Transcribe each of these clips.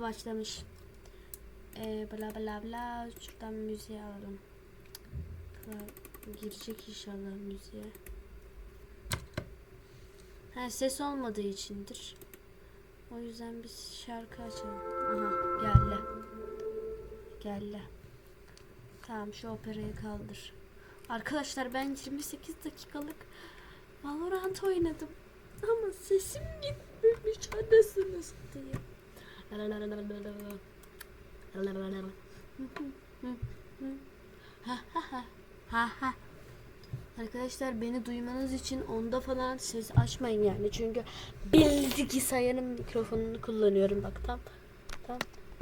Başlamış. Ee, bla bla bla. Şuradan müziği alalım. Girecek inşallah müziğe. Ha ses olmadığı içindir. O yüzden biz şarkı açalım. Aha geldi. Geldi. Tamam şu operayı kaldır. Arkadaşlar ben 28 dakikalık Valorant oynadım. Ama sesim gitmemiş anasını satayım. Arkadaşlar beni duymanız için onda falan ses açmayın yani. Çünkü bilgisayarın mikrofonunu kullanıyorum. Bak tam tam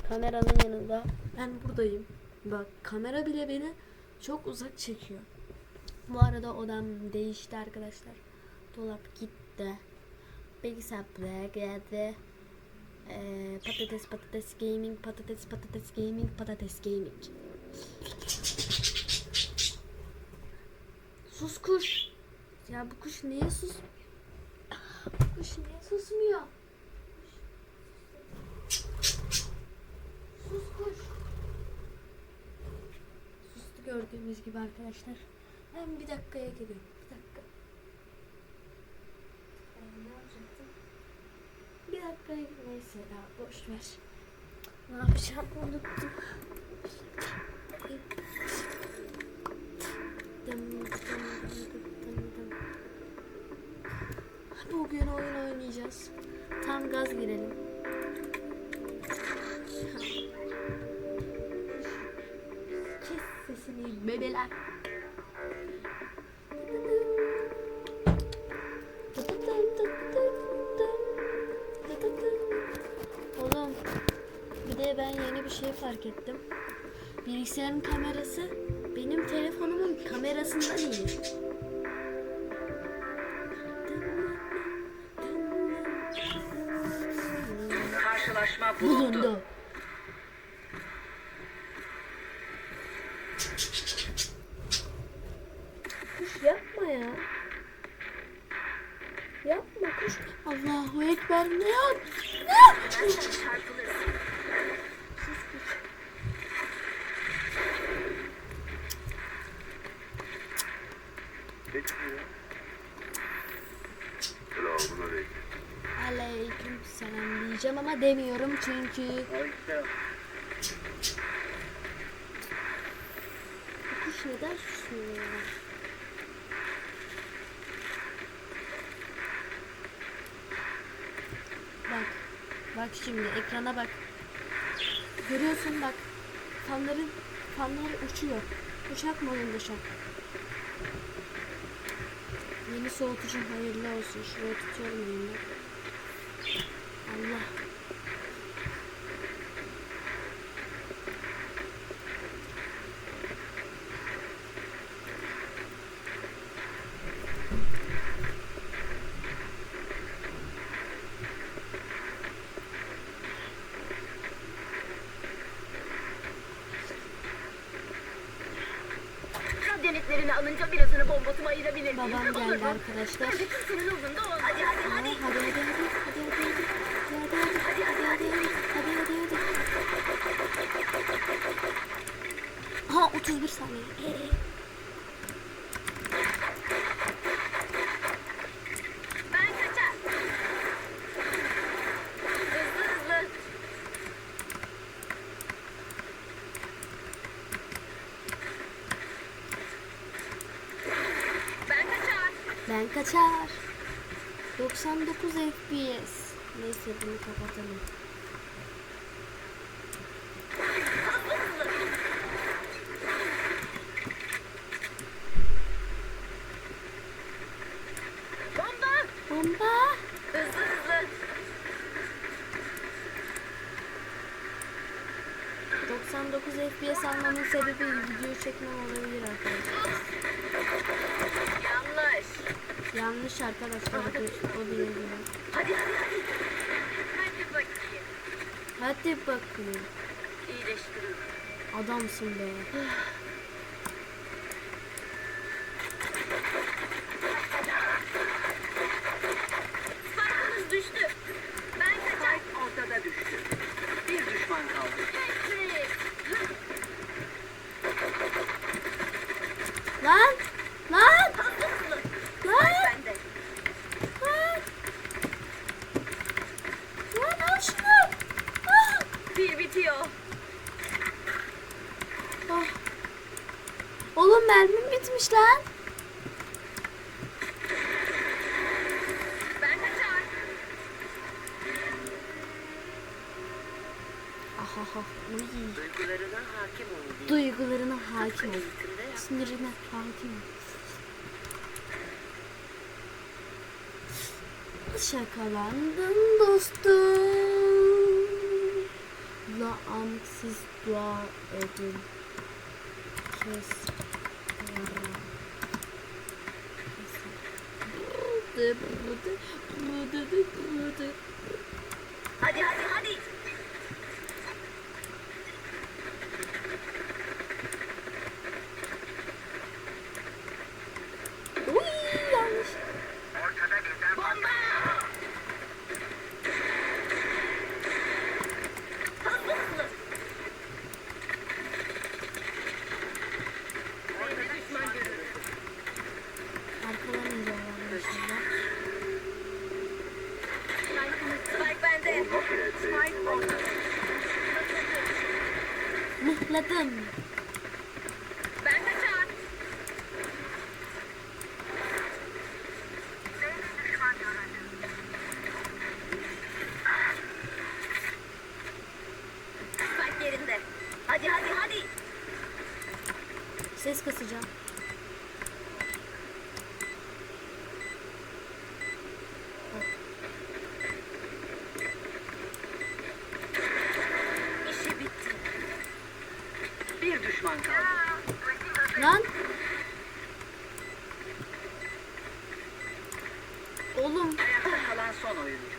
kameranın yanında. Ben buradayım. Bak kamera bile beni çok uzak çekiyor. Bu arada odam değişti arkadaşlar. Dolap gitti. Bilgisayar buraya geldi Ee, patates patates gaming patates patates gaming patates gaming Sus kuş. Ya bu kuş niye sus? Kuş niye susmuyor? Sus kuş. Sustu gördüğümüz gibi arkadaşlar. Ben bir dakikaya geliyorum. Bir dakika. Ne yapacaktım? Bir dakikaya neyse ya boş ver. Ne yapacağım unuttum. Bugün oyun oynayacağız. Tam gaz girelim. Kes sesini bebeler. Şey fark ettim. Bilgisayarın kamerası benim telefonumun kamerasından iyi. Karşılaşma bulundu. Bulundu. Kuş yapma ya. Yapma kuş. Allahu Ekber ne yap? Ne aleyküm. Selam diyeceğim ama demiyorum çünkü bu kuş neden susmuyor ya? Bak. Bak şimdi ekrana bak. Görüyorsun bak. Fanların fanlar uçuyor. Uçak modunda şu an. Yeni soğutucum hayırlı olsun. Şuraya tutuyorum elimde. Allah. Birini alınca birazını bombasıma ayırabilir? Babam geldi Olur arkadaşlar. Hadi kız senin umrunda olmaz. Hadi hadi hadi. Hadi hadi hadi. Hadi hadi hadi. Hadi Ha 31 saniye. Ben kaçar. 99 FPS. Neyse bunu kapatalım. Bomba. Bomba. Hızlı hızlı. 99 FPS almamın sebebi video çekmem olabilir arkadaşlar. Yanlış. Yanlış arkadaşlar. O değil. Hadi hadi hadi. Hadi bakayım. Hadi bakayım. İyileştiriyorum. Adamsın be. Sparkınız düştü. Ben kaçar. ortada düştü. Bir ha. Uy. Duygularına hakim ol. Duygularına hakim ol. Sinirine hakim ol. Şakalandın dostum. La amsiz dua edin. Kes. Hadi hadi hadi. Uy yanlış. Bomba! Hızlı hızlı. Orada düşman görüldü. Arkadan ineceğim inşallah. Spike bende. Spike orada. Mıhladım. Ben kaçar. Spike yerinde. Hadi hadi hadi. Ses kasacağım. İşi bitti. Bir düşman kaldı. Lan. Oğlum Ayakta kalan son oyuncu.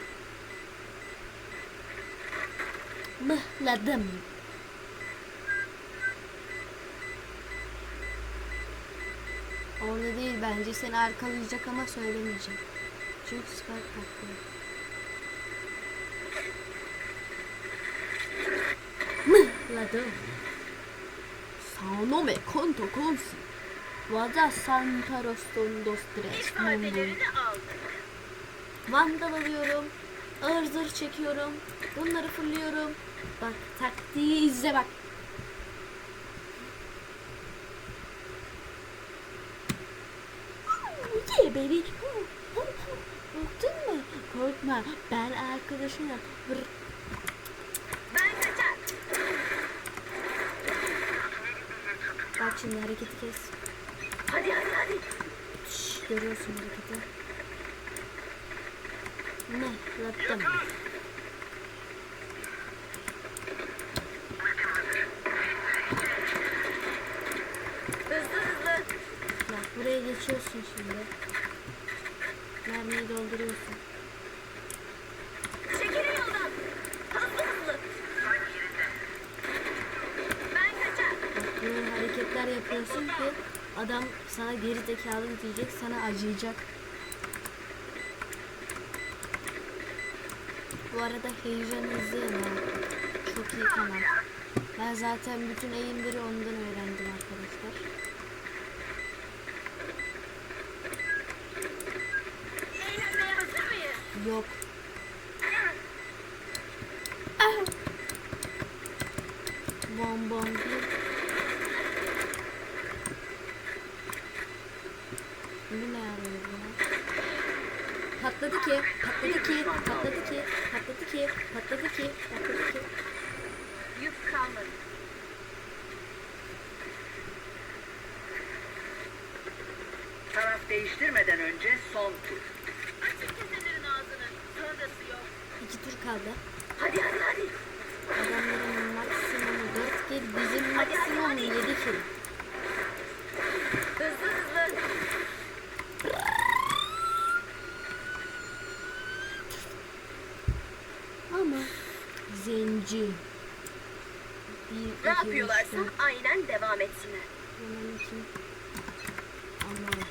mıhladım. Orada değil bence seni arkalayacak ama söylemeyeceğim. Çünkü Spike taktı. Mıhladım. Sanome konto konsi. Vada Santaros dondos tres mundo. İfadelerini aldık. Vandal alıyorum. Ağır zırh çekiyorum. Bunları fırlıyorum. Bak taktiği izle bak. Ye beni. Korktun mu? Korkma. Ben arkadaşınım. Ben kaçar. Bak şimdi hareketi kes. Hadi hadi hadi. Şş, görüyorsun hareketi. Ne? Lattım. Hızlı hızlı. Bak buraya geçiyorsun şimdi. Mermiyi dolduruyorsun. Çekilin yoldan. Hızlı hızlı. Ben kaçar. Bak böyle hareketler yapıyorsun ki adam sana geri zekalı diyecek, sana acıyacak. Bu arada heyecan izleyin ha. Çok iyi kanal. Ben zaten bütün eğimleri ondan öğrendim arkadaşlar. Yok. Ah. Bom bom bir. Bu ne arıyor buna? Patladı ki, patladı ki, patladı ki, patladı ki, patladı ki, patladı ki. Yük kalmadı. Taraf değiştirmeden önce son tur. Açık keselerin ağzını. Sonrası yok. İki tur kaldı. Hadi hadi hadi. Adamların maksimumu 4 kill, bizim maksimum hadi. 7 kill. Hızlı hızlı. Ama zenci. Bir, Ne yapıyorlarsa üç, aynen devam etsinler. Hemen için. Aman.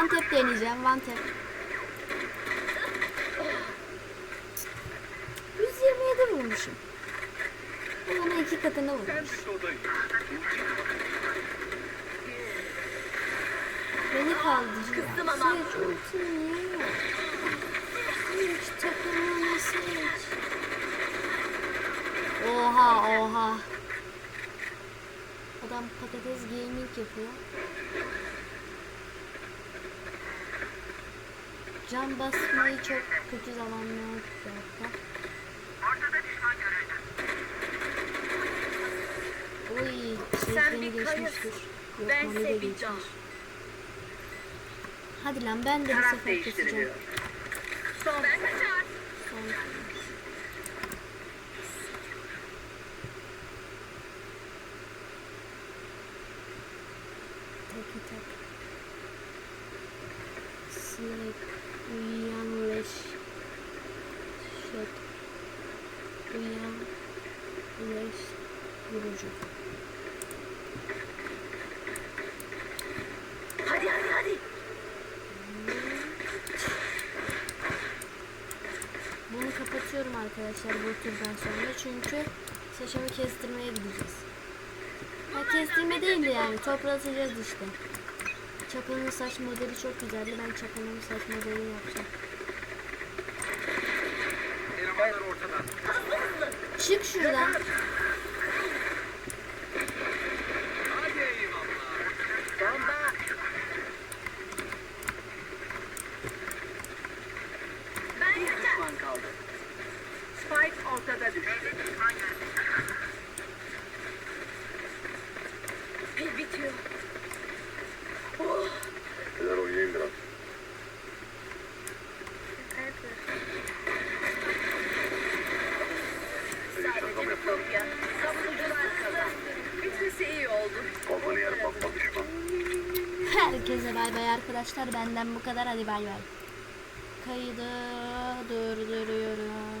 One tap deneyeceğim. One tap. 127 vurmuşum. Bu bana iki katını vurmuş. Beni kaldırıyor. Kızdım ama. Seç. Oha oha. Adam patates gaming yapıyor. Can basmayı çok kötü zamanlar yaptım. Oy, şey Sen bir. Yok, Bense bir geçmiş. Hadi lan ben de bir sefer keseceğim. Son Ben kaçar. Arkadaşlar bu turdan sonra çünkü saçımı kestirmeye gideceğiz. Ha kestirme değildi yani toplatacağız işte. Çapa'nın saç modeli çok güzeldi. Ben Çapa'nın saç modelini yapacağım. Çık şuradan. Hadi eyvallah. Bomba. Ben Bir kaçar. düşman kaldı. Spike ortada düştü. Pil bitiyor. Neler oynayayım biraz. Sadece bir kopya. Savunucular kazandı. Bitmesi iyi oldu. Kafanı yer bakma düşman. Herkese bay bay arkadaşlar. Benden bu kadar. Hadi bay bay. Kaydı durduruyorum.